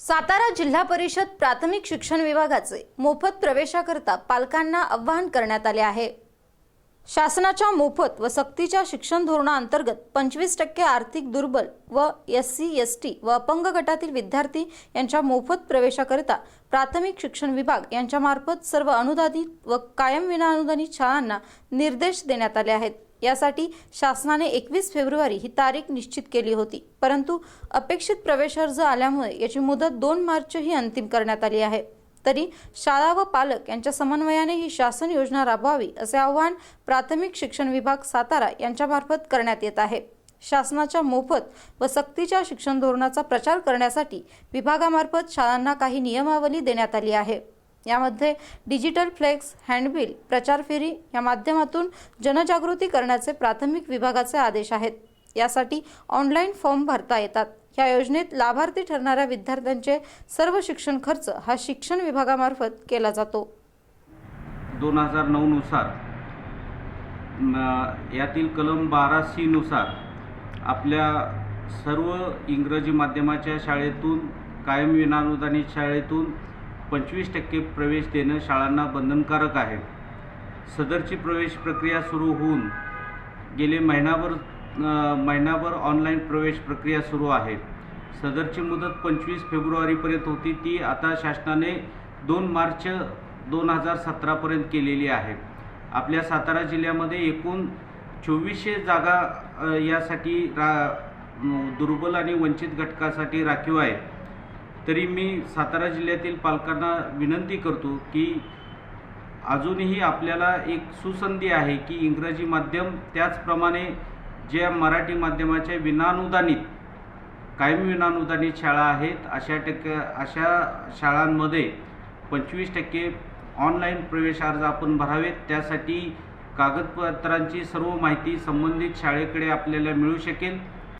सातारा जिल्हा परिषद प्राथमिक शिक्षण विभागाचे मोफत प्रवेशाकरता पालकांना आव्हान करण्यात आले आहे. शासनाच्या मोफत व सक्तीच्या शिक्षण धोरणाअंतर्गत पंचवीस टक्के आर्थिक दुर्बल व एस सी एस टी व अपंग गटातील विद्यार्थी यांच्या मोफत प्रवेशाकरिता प्राथमिक शिक्षण विभाग यांच्यामार्फत सर्व अनुदानित व कायम विनाअनुदानित शाळांना निर्देश देण्यात आले आहेत. यासाठी शासनाने एकवीस फेब्रुवारी ही तारीख निश्चित केली होती. परंतु अपेक्षित प्रवेश अर्ज आल्यामुळे याची मुदत दोन मार्च ही अंतिम करण्यात आली आहे. तरी शाळा व पालक यांच्या समन्वयाने ही शासन योजना राबवावी असे आवाहन प्राथमिक शिक्षण विभाग सातारा यांच्यामार्फत करण्यात येत आहे. शासनाच्या मोफत व सक्तीच्या शिक्षण धोरणाचा प्रचार करण्यासाठी विभागामार्फत शाळांना काही नियमावली देण्यात आली आहे. यामध्ये डिजिटल फ्लेक्स हँडबिल प्रचार फेरी या माध्यमातून जनजागृती करण्याचे प्राथमिक विभागाचे आदेश आहेत. यासाठी ऑनलाईन फॉर्म भरता येतात. या योजनेत लाभार्थी ठरणाऱ्या विद्यार्थ्यांचे सर्व शिक्षण खर्च हा शिक्षण विभागामार्फत केला जातो. दोन हजार नऊनुसार यातील कलम बारा सी नुसार आपल्या सर्व इंग्रजी माध्यमाच्या शाळेतून कायम विनानुदानित शाळेतून पंचवीस टक्के प्रवेश देणं शाळांना बंधनकारक आहे. सदरची प्रवेश प्रक्रिया सुरू होऊन गेले महिनाभर महिनाभर ऑनलाईन प्रवेश प्रक्रिया सुरू आहे. सदरची मुदत पंचवीस फेब्रुवारीपर्यंत होती. ती आता शासनाने दोन मार्च दोन हजार सतरापर्यंत केलेली आहे. आपल्या सातारा जिल्ह्यामध्ये एकूण चोवीसशे जागा यासाठी रा दुर्बल आणि वंचित घटकासाठी राखीव आहे. तरी मी सातारा जिल्ह्यातील पालकांना विनंती करतो की अजूनही आपल्याला एक सुसंधी आहे की इंग्रजी माध्यम त्याचप्रमाणे ज्या मराठी माध्यमाच्या विनानुदानित कायम विनानुदानित शाळा आहेत अशा टक्के अशा शाळांमध्ये पंचवीस टक्के ऑनलाईन प्रवेश अर्ज आपण भरावेत. त्यासाठी कागदपत्रांची सर्व माहिती संबंधित शाळेकडे आपल्याला मिळू शकेल.